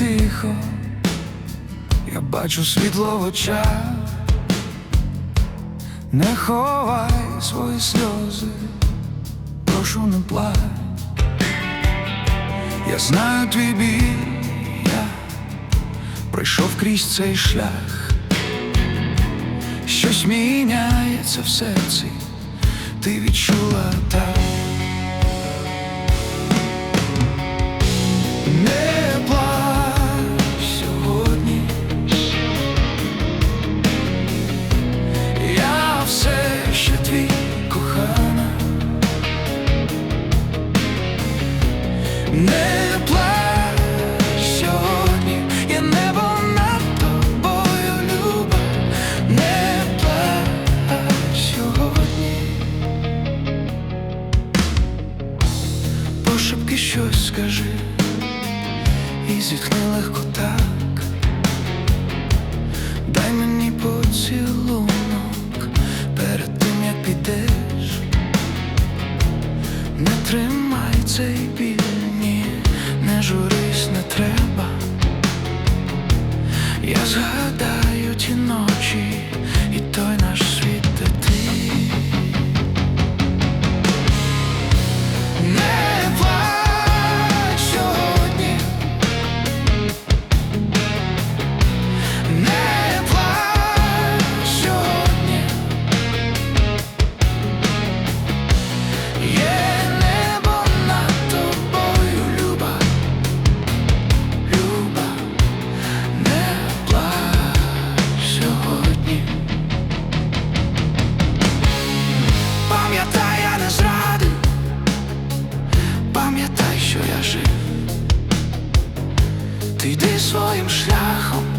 тихо, я бачу світло в очах, не ховай свої сльози, прошу не плач. Я знаю твій біль, я пройшов крізь цей шлях. Щось міняється в серці, ти відчула так. Щось скажи і зітхни легко так. Дай мені поцілунок перед тим, як підеш. Не тримай цей біль, ні, не журись, не треба. Я згадаю ті ночі і той Ти йди своїм шляхом,